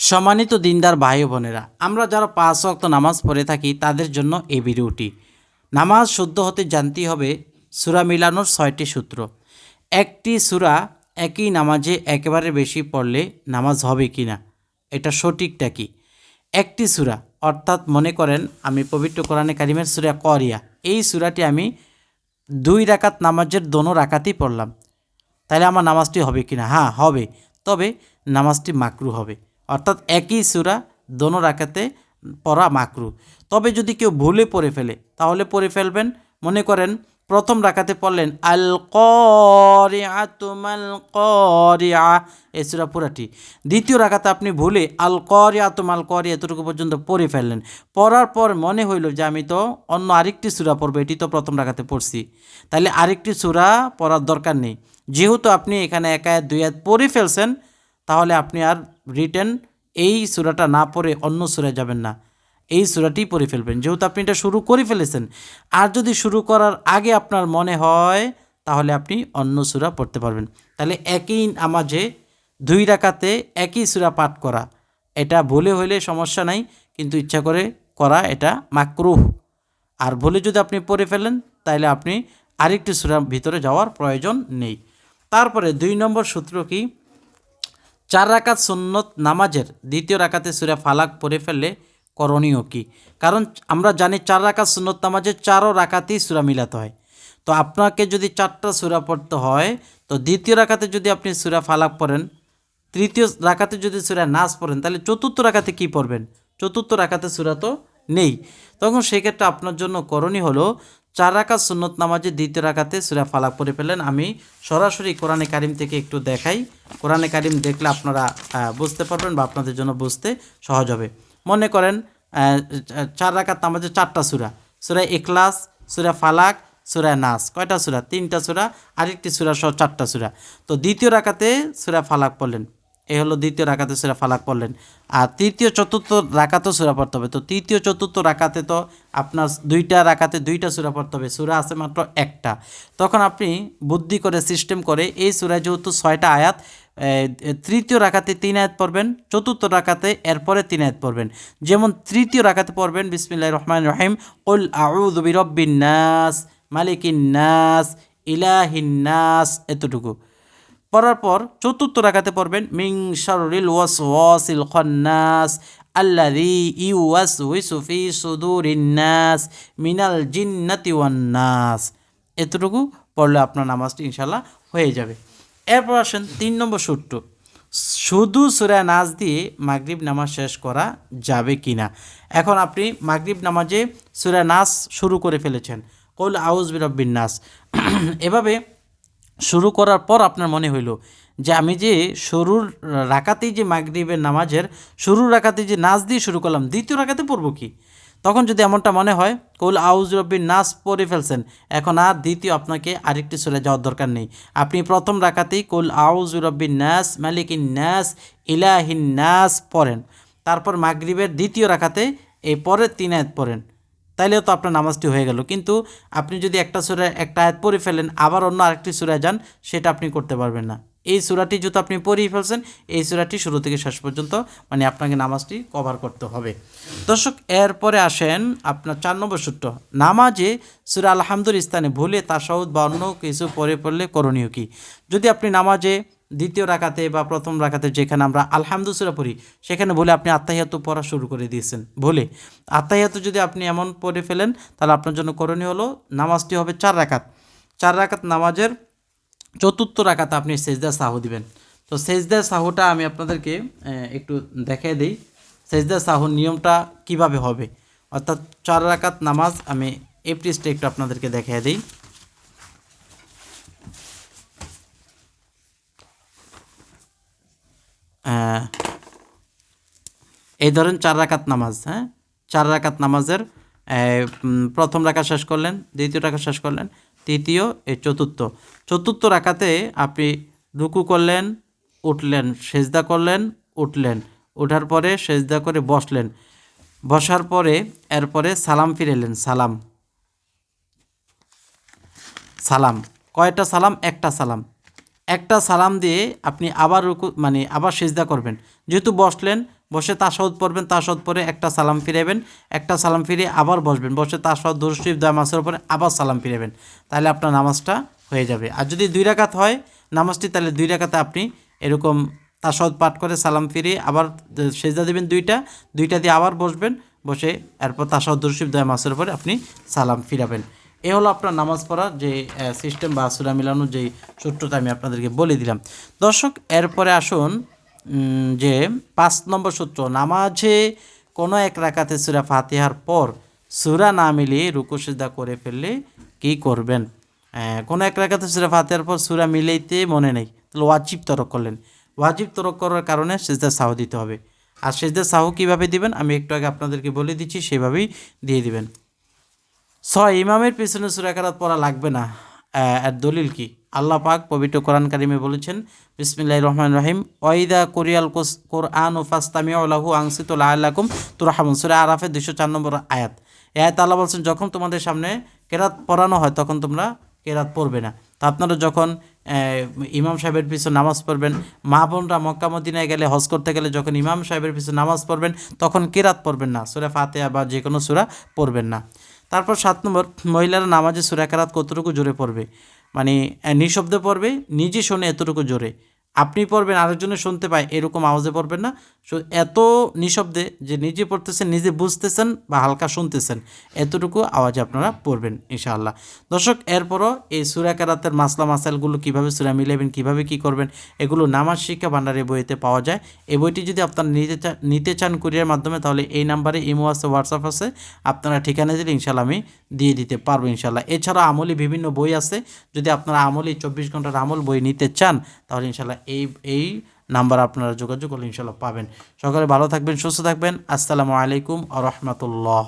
সম্মানিত দিনদার ভাই বোনেরা, আমরা যারা পাঁচ ওয়াক্ত নামাজ পড়ে থাকি, তাদের জন্য এই ভিডিওটি। নামাজ শুদ্ধ হতে জানতেই হবে সুরা মিলানোর ছয়টি সূত্র। একটি সুরা একই নামাজে একেবারে বেশি পড়লে নামাজ হবে কি না এটা সঠিকটা কি? একটি সুরা, অর্থাৎ মনে করেন আমি পবিত্র কোরআনে কারিমের সুরা করিয়া এই সুরাটি আমি দুই রাকাত নামাজের দোনো রাকাতেই পড়লাম। তাহলে আমার নামাজটি হবে কি না হ্যাঁ হবে। তবে নামাজটি মাকরু হবে। অর্থাৎ একই সুরা দোনো রাখাতে পড়া মাকরু। তবে যদি কেউ ভুলে পড়ে ফেলে, তাহলে পড়ে ফেলবেন। মনে করেন, প্রথম রাখাতে পড়লেন আল করিয়া তুমাল করিয়া এই সুরা পুরাটি। দ্বিতীয় রাখাতে আপনি ভুলে আল করিয়া তুমাল করিয়া এতটুকু পর্যন্ত পড়ে ফেললেন। পড়ার পর মনে হইল যে, আমি তো অন্য আরেকটি সুরা পড়ব, এটি তো প্রথম রাখাতে পড়ছি। তাহলে আরেকটি সুরা পড়ার দরকার নেই। যেহেতু আপনি এখানে এক দুই পড়ে ফেলছেন, তাহলে আপনি আর রিটার্ন এই সুরাটা না পড়ে অন্য সুরে যাবেন না। এই সুরাটি পড়ে ফেলবেন। যেহেতু আপনি এটা শুরু করে ফেলেছেন। আর যদি শুরু করার আগে আপনার মনে হয়, তাহলে আপনি অন্য সুরা পড়তে পারবেন। তাহলে একই আমাজে দুই রাকাতে একই সুরা পাঠ করা। এটা ভুলে হইলে সমস্যা নাই, কিন্তু ইচ্ছা করে করা এটা মাকরুহ। আর ভুলে যদি আপনি পড়ে ফেলেন তাহলে আপনি আরেকটি সুরার ভিতরে যাওয়ার প্রয়োজন নেই। তারপরে দুই নম্বর সূত্র কি? চার রাকাত সুন্নত নামাজের দ্বিতীয় রাকাতে সুরা ফালাক পড়ে ফেললে করণীয় কি? কারণ আমরা জানি চার রাকাত সুন্নত নামাজের চারও রাকাতেই সুরা মিলাতে হয়। তো আপনাকে যদি চারটা সুরা পড়তে হয়, তো দ্বিতীয় রাকাতে যদি আপনি সুরা ফালাক পড়েন, তৃতীয় রাকাতে যদি সুরা নাচ পড়েন, তাহলে চতুর্থ রাকাতে কি পড়বেন? চতুর্থ রাকাতে সুরা তো নেই। তখন সেক্ষেত্রে আপনার জন্য করণীয় হলো চার রাকাত সুন্নত নামাজে দ্বিতীয় রাকাতে সুরা ফালাক পড়ে ফেলেন। আমি সরাসরি কোরআনে কারিম থেকে একটু দেখাই। কোরআনে কারিম দেখলে আপনারা বুঝতে পারবেন বা আপনাদের জন্য বুঝতে সহজ হবে। মনে করেন চার রাকাত নামাজে চারটা সুরা। সুরা এখলাস সুরা ফালাক, সুরা নাস। কয়টা সুরা? তিনটা সুরা, আরেকটি সুরা সহ চারটা সুরা। তো দ্বিতীয় রাকাতে সুরা ফালাক পড়লেন। এই হলো দ্বিতীয় রাকাতে সুরা ফালাক পড়লেন। আর তৃতীয়, চতুর্থ রাকাতেও সুরা পড়তে হবে। তো তৃতীয়, চতুর্থ রাকাতে তো আপনার দুইটা রাকাতে দুইটা সুরা পড়তে হবে। সুরা আছে মাত্র একটা। তখন আপনি বুদ্ধি করে সিস্টেম করে এই সুরায় যেহেতু ছয়টা আয়াত তৃতীয় রাকাতে তিন আয়াত পড়বেন, চতুর্থ রাকাতে এরপরে তিন আয়াত পড়বেন। যেমন তৃতীয় রাকাতে পড়বেন বিসমিল্লাহ রহমান রহিম উল আউযু বিরব্বিন নাস, মালিকিন নাস, ইলাহিন এতটুকু। পড়ার পর চতুর্থ রাখাতে পড়বেন মিং শাররিল ওয়াস ওয়াসিল খন্নাস আল্লাদি ইউয়াস উইসুফি সুদুরিন নাস মিনাল জিন্নাতি ওয়ান নাস। এতটুকু পড়লে আপনার নামাজটি ইনশাল্লাহ হয়ে যাবে। এরপর আসেন তিন নম্বর সূত্র। শুধু সুরা নাচ দিয়ে মাগরিব নামাজ শেষ করা যাবে কি না এখন আপনি মাগরিব নামাজে সুরা নাচ শুরু করে ফেলেছেন। কৌল আউজ বিরব্বিন নাস। এভাবে শুরু করার পর আপনার মনে হইল যে আমি যে শুরুর রাকাতেই যে মাগরিবের নামাজের শুরুর রাকাতে যে নাচ দিয়ে শুরু করলাম, দ্বিতীয় রাকাতে পড়ব কি? তখন যদি এমনটা মনে হয়, কৌল আউজ রব্বির নাচ পড়ে ফেলছেন, এখন আর দ্বিতীয় আপনাকে আরেকটি সরে যাওয়ার দরকার নেই। আপনি প্রথম রাকাতেই কৌল আউজ রব্বিন নাস, মালিকিন নাস, ইলাহিন নাস পড়েন। তারপর মাগরিবের দ্বিতীয় রাখাতে এই পরের তিন পড়েন। তাইলেও তো আপনার নামাজটি হয়ে গেল। কিন্তু আপনি যদি একটা সুরায় একটা আয়াত পড়ে ফেলেন, আবার অন্য আরেকটি সুরায় যান, সেটা আপনি করতে পারবেন না। এই সুরাটি যেহেতু আপনি পড়েই ফেলছেন, এই সুরাটি শুরু থেকে শেষ পর্যন্ত মানে আপনাকে নামাজটি কভার করতে হবে। দর্শক, এরপরে আসেন আপনার চার নম্বর সূত্র। নামাজে সুরা আলহামদুল ইস্তানে ভুলে তাসাউদ বা অন্য কিছু পরে পড়লে করণীয় কি? যদি আপনি নামাজে দ্বিতীয় রাখাতে বা প্রথম রাখাতে যেখানে আমরা আলহামদু সুরা পড়ি, সেখানে বলে আপনি আত্মাহিয়াত পড়া শুরু করে দিয়েছেন। বলে আত্মাহিয়াত যদি আপনি এমন পড়ে ফেলেন, তাহলে আপনার জন্য করণীয় হলো নামাজটি হবে চার রাকাত। চার রাকাত নামাজের চতুর্থ রাকাতে আপনি সেজদা সাহু দিবেন। তো সেজদা সাহুটা আমি আপনাদেরকে একটু দেখাই দিই। সেজদা সাহুর নিয়মটা কীভাবে হবে? অর্থাৎ চার রাকাত নামাজ আমি পৃষ্ঠে একটু আপনাদেরকে দেখিয়ে দিই। এই ধরেন চার রাকাত নামাজ হ্যাঁ? চার রাকাত নামাজের প্রথম রাখা শেষ করলেন, দ্বিতীয় রাখা শেষ করলেন, তৃতীয় এই চতুর্থ। চতুর্থ রাখাতে আপনি রুকু করলেন, উঠলেন, সেজদা করলেন, উঠলেন। ওঠার পরে সেজদা করে বসলেন। বসার পরে এরপরে সালাম ফিরেলেন সালাম। সালাম। কয়টা সালাম? একটা সালাম। একটা সালাম দিয়ে আপনি আবার রুকু মানে আবার সেজদা করবেন। যেহেতু বসলেন, বসে তাসাউদ পড়বেন তাসাউদ পরে একটা সালাম ফিরাবেন একটা সালাম ফিরে আবার বসবেন। বসে তাসাউদ দুরশরীফ দয়া মাসের উপরে আবার সালাম ফিরাবেন তাহলে আপনার নামাজটা হয়ে যাবে। আর যদি দুই রাকাত হয় নামাজটি, তাহলে দুই রাকাতে আপনি এরকম তাসাউদ পাঠ করে সালাম ফিরে আবার সেজদা দেবেন দুইটা দুইটা দিয়ে আবার বসবেন, বসে এরপর তাসাউদ দুরশরীফ দয়া মাসের উপরে আপনি সালাম ফিরাবেন। এ হলো আপনার নামাজ পড়ার যে সিস্টেম বা সুরা মিলানোর যেই সূত্রটা আমি আপনাদেরকে বলে দিলাম। দর্শক, এরপরে আসুন যে পাঁচ নম্বর সূত্র, নামাজে কোনো এক রাকাতে সুরা ফাতিহার পর সুরা না মিলিয়ে রুকু সিজদা করে ফেললে কি করবেন? কোনো এক রাকাতে সুরা ফাতিহার পর সুরা মিলাইতে মনে নেই, তাহলে ওয়াজিব তরক করলেন। ওয়াজিব তরক করার কারণে সেজদা সাহ দিতে হবে। আর সেজদা সাহ কীভাবে দিবেন? আমি একটু আগে আপনাদেরকে বলে দিচ্ছি, সেভাবেই দিয়ে দিবেন। ছয় ইমামের পিছনে সুরাকারাত পড়া লাগবে না। আহ, এর দলিল কি? আল্লাহ পাক পবিত্র কোরআন কারিমে বলেছেন বিসমিল্লাহ রহমান রহিম। ওয়াইদা কোরিয়াল কোরআন ও ফাস্তামিয়া আল্লাহু আংসিতুল্লাহ আল্লাকুম তুরাহামুন। সুরা আরাফের দুশো চার নম্বর আয়াত। এই আয়াত আল্লাহ বলছেন যখন তোমাদের সামনে কেরাত পড়ানো হয় তখন তোমরা কেরাত পড়বে না। তা আপনারা যখন ইমাম সাহেবের পিছনে নামাজ পড়বেন মা বোনরা মক্কা গেলে হজ করতে গেলে যখন ইমাম সাহেবের পিছনে নামাজ পড়বেন তখন কেরাত পড়বেন না। সুরা ফাতেহা বা যে কোনো সুরা পড়বেন না। তারপর সাত নম্বর, মহিলারা নামাজে সুরাকারাত কতটুকু জোরে পড়বে? মানে নিঃশব্দে পড়বে, নিজে শোনে এতটুকু জোরে। আপনি পড়বেন, আরেকজনে শুনতে পায়, এরকম আওয়াজে পড়বেন না। সো, এত নিঃশব্দে যে নিজে পড়তেছেন, নিজে বুঝতেছেন বা হালকা শুনতেছেন, এতটুকু আওয়াজে আপনারা পড়বেন, ইনশাআল্লাহ। দর্শক, এরপরও এই সুরাকারাতের মাসলা মাসাইলগুলো কীভাবে সুরা মিলাবেন, কীভাবে কী করবেন, এগুলো নামাজ শিক্ষা ভাণ্ডারের বইতে পাওয়া যায়। এই বইটি যদি আপনারা নিতে চান নিতে চান কুরিয়ার মাধ্যমে, তাহলে এই নাম্বারে ইমো আছে, হোয়াটসঅ্যাপ আছে, আপনারা ঠিকানা দিলে ইনশাল্লাহ আমি দিয়ে দিতে পারব ইনশাল্লাহ এছাড়া আমলি বিভিন্ন বই আছে, যদি আপনারা আমলি চব্বিশ ঘণ্টার আমল বই নিতে চান, তাহলে ইনশাল্লাহ এই এই নাম্বার আপনারা যোগাযোগ করলে ইনশাল্লাহ পাবেন। সকালে ভালো থাকবেন, সুস্থ থাকবেন। আসসালামু আলাইকুম আ রহমতুল্লাহ।